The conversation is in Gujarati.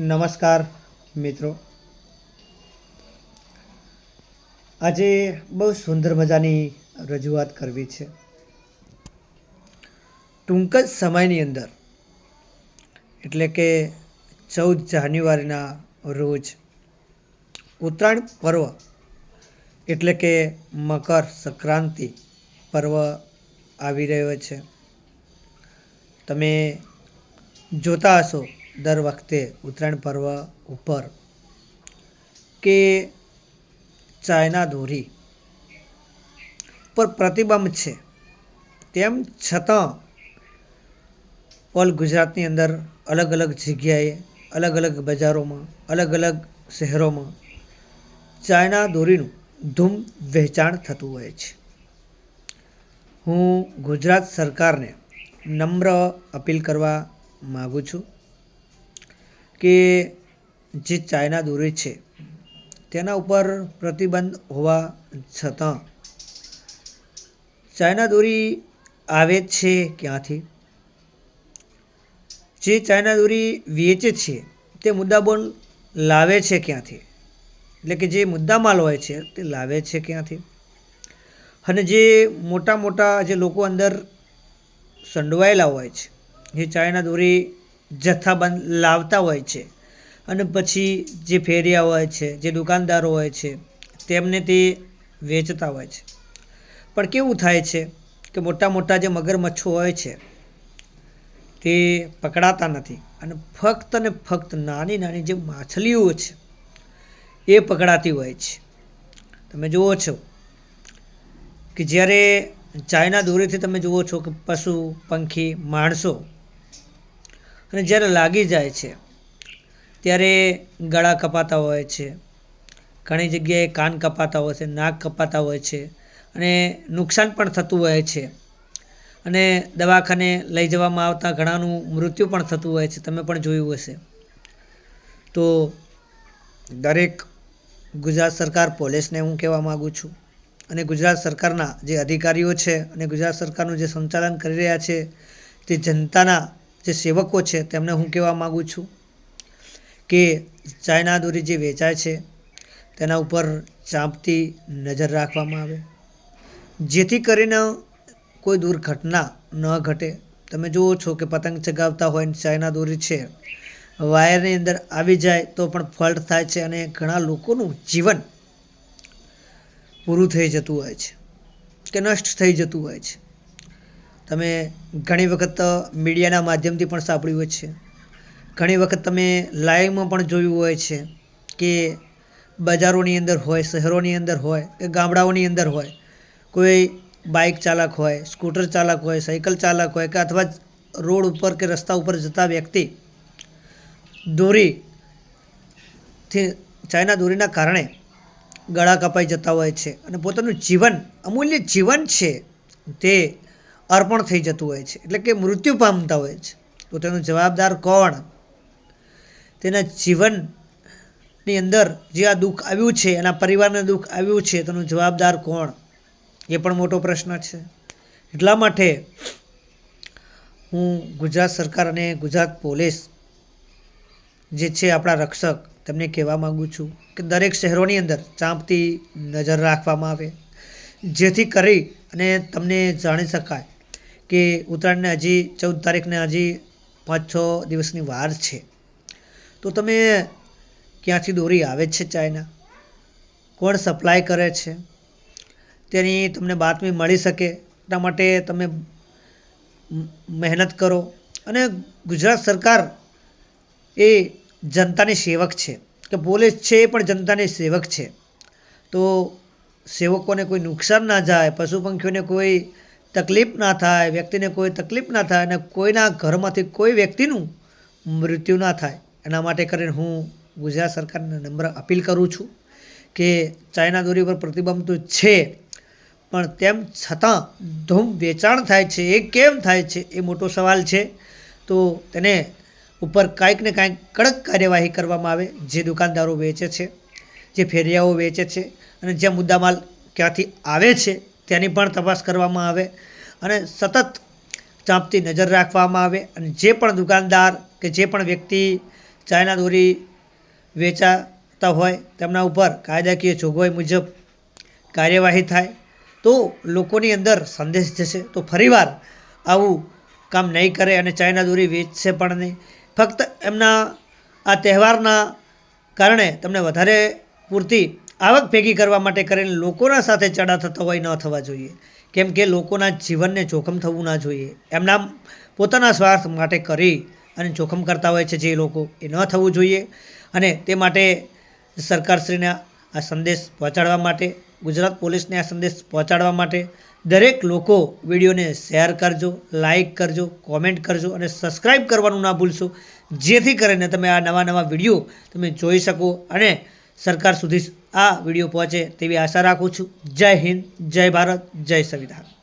નમસ્કાર, મિત્રો. આજે બહુ સુંદર મજાની રજૂઆત કરવી છે. ટૂંક જ સમયની અંદર, એટલે કે ચૌદ જાન્યુઆરીના રોજ, ઉત્તરાયણ પર્વ, એટલે કે મકર સંક્રાંતિ પર્વ આવી રહ્યો છે. તમે જોતા હશો દર વખતે ઉત્તરાયણ પર્વ ઉપર કે ચાયના દોરી પર પ્રતિબંધ છે. તેમ છતાં ઓલ ગુજરાતની અંદર અલગ અલગ જગ્યાએ, અલગ અલગ બજારોમાં, અલગ અલગ શહેરોમાં ચાયના દોરીનું ધૂમ વહેંચાણ થતું હોય છે. હું ગુજરાત સરકારને નમ્ર અપીલ કરવા માગું છું. કે જે ચાયના દોરી છે, તેના ઉપર પ્રતિબંધ હોવા છતાં ચાયના દોરી આવે છે ક્યાંથી? જે ચાયના દોરી વેચે છે, તે મુદ્દાબોલ લાવે છે ક્યાંથી? એટલે કે જે મુદ્દામાલ હોય છે, તે લાવે છે ક્યાંથી? અને જે મોટા મોટા જે લોકો અંદર સંડવાયેલા હોય છે, જે ચાયના દોરી જથ્થાબંધ લાવતા હોય છે. અને પછી જે ફેરિયા હોય છે, જે દુકાનદારો હોય છે, તેમને તે વેચતા હોય છે. પણ કેવું થાય છે કે મોટા મોટા જે મગરમચ્છો હોય છે, તે પકડાતા નથી. અને ફક્ત ને ફક્ત નાની નાની જે માછલીઓ છે, એ પકડાતી હોય છે. તમે જુઓ છો કે જ્યારે ચાયના દોરીથી તમે જુઓ છો કે પશુ, પંખી, માણસો અને જ્યારે લાગી જાય છે, ત્યારે ગળા કપાતા હોય છે. ઘણી જગ્યાએ કાન કપાતા હોય છે, નાક કપાતા હોય છે અને નુકસાન પણ થતું હોય છે. અને દવાખાને લઈ જવામાં આવતા ઘણાનું મૃત્યુ પણ થતું હોય છે. તમે પણ જોયું હશે. તો દરેક ગુજરાત સરકાર પોલીસને હું કહેવા માગું છું અને ગુજરાત સરકારના જે અધિકારીઓ છે અને ગુજરાત સરકારનું જે સંચાલન કરી રહ્યા છે, તે જનતાના જે સેવકો છે તેમને હું કહેવા માગું છું કે ચાઇના દોરી જે વેચાય છે, તેના ઉપર ચાંપતી નજર રાખવામાં આવે. જેથી કરીને કોઈ દુર્ઘટના ન ઘટે. તમે જુઓ છો કે પતંગ ચગાવતા હોય ચાઇના દોરી છે, વાયરની અંદર આવી જાય તો પણ ફોલ્ટ થાય છે અને ઘણા લોકોનું જીવન પૂરું થઈ જતું હોય છે કે નષ્ટ થઈ જતું હોય છે. તમે ઘણી વખત મીડિયાના માધ્યમથી પણ સાંભળ્યું હોય છે. ઘણી વખત તમે લાઈવમાં પણ જોયું હોય છે કે બજારોની અંદર હોય, શહેરોની અંદર હોય, કે ગામડાઓની અંદર હોય, કોઈ બાઇક ચાલક હોય, સ્કૂટર ચાલક હોય, સાયકલ ચાલક હોય, કે અથવા રોડ ઉપર કે રસ્તા ઉપર જતા વ્યક્તિ દોરીથી ચાઇના દોરીના કારણે ગળા કપાઈ જતા હોય છે. અને પોતાનું જીવન, અમૂલ્ય જીવન છે તે અર્પણ થઈ જતું હોય છે. એટલે કે મૃત્યુ પામતા હોય છે. તો તેનો જવાબદાર કોણ? તેના જીવનની અંદર જે આ દુઃખ આવ્યું છે, એના પરિવારને દુઃખ આવ્યું છે, તેનો જવાબદાર કોણ? એ પણ મોટો પ્રશ્ન છે. એટલા માટે હું ગુજરાત સરકાર અને ગુજરાત પોલીસ જે છે આપણા રક્ષક, તેમને કહેવા માગું છું કે દરેક શહેરોની અંદર ચાંપતી નજર રાખવામાં આવે. જેથી કરી અને તમને જાણી શકાય કે ઉત્તરાયણને હજી ચૌદ તારીખને હજી પાંચ છ દિવસની વાર છે. તો તમે ક્યાંથી દોરી આવે છે ચાઇના કોણ સપ્લાય કરે છે? તેની તમને બાતમી મળી શકે. એટલા માટે તમે મહેનત કરો. અને ગુજરાત સરકાર એ જનતાની સેવક છે. કે પોલીસ છે એ પણ જનતાની સેવક છે. તો સેવકોને કોઈ નુકસાન ના જાય પશુ પંખીઓને કોઈ તકલીફ ના થાય, વ્યક્તિને કોઈ તકલીફ ના થાય અને કોઈના ઘરમાંથી કોઈ વ્યક્તિનું મૃત્યુ ના થાય, એના માટે કરીને હું ગુજરાત સરકારને નમ્ર અપીલ કરું છું કે ચાઇના દોરી પર પ્રતિબંધ તો છે, પણ તેમ છતાં ધૂમ વેચાણ થાય છે, એ કેમ થાય છે, એ મોટો સવાલ છે. તો તેને ઉપર કાંઈક ને કાંઈક કડક કાર્યવાહી કરવામાં આવે, જે દુકાનદારો વેચે છે, જે ફેરિયાઓ વેચે છે અને જે મુદ્દામાલ ક્યાંથી આવે છે તેની પણ તપાસ કરવામાં આવે અને સતત ચાંપતી નજર રાખવામાં આવે અને જે પણ દુકાનદાર કે જે પણ વ્યક્તિ ચાઇના દોરી વેચાતા હોય તેમના ઉપર કાયદાકીય જોગવાઈ મુજબ કાર્યવાહી થાય તો લોકોની અંદર સંદેશ જશે. તો ફરીવાર આવું કામ નહીં કરે અને ચાઇના દોરી વેચશે પણ નહીં. ફક્ત એમના આ તહેવારના કારણે તમને વધારે પૂરતી આવક ભેગી કરવા માટે કરીને લોકોના સાથે ચડા થતા હોય ન થવા જોઈએ. કેમ કે લોકોના જીવનને જોખમ થવું ના જોઈએ. એમના પોતાના સ્વાર્થ માટે કરી અને જોખમ કરતા હોય છે જે લોકો એ ન થવું જોઈએ. અને તે માટે સરકારશ્રીને આ સંદેશ પહોંચાડવા માટે, ગુજરાત પોલીસને આ સંદેશ પહોંચાડવા માટે દરેક લોકો વિડીયોને શેર કરજો, લાઈક કરજો, કોમેન્ટ કરજો અને સબસ્ક્રાઈબ કરવાનું ના ભૂલશો. જેથી કરીને તમે આ નવા નવા વીડિયો તમે જોઈ શકો અને સરકાર સુધી આ વીડિયો પહોંચે તેવી આશા રાખું છું. જય હિન્દ જય ભારત જય સંવિધાન.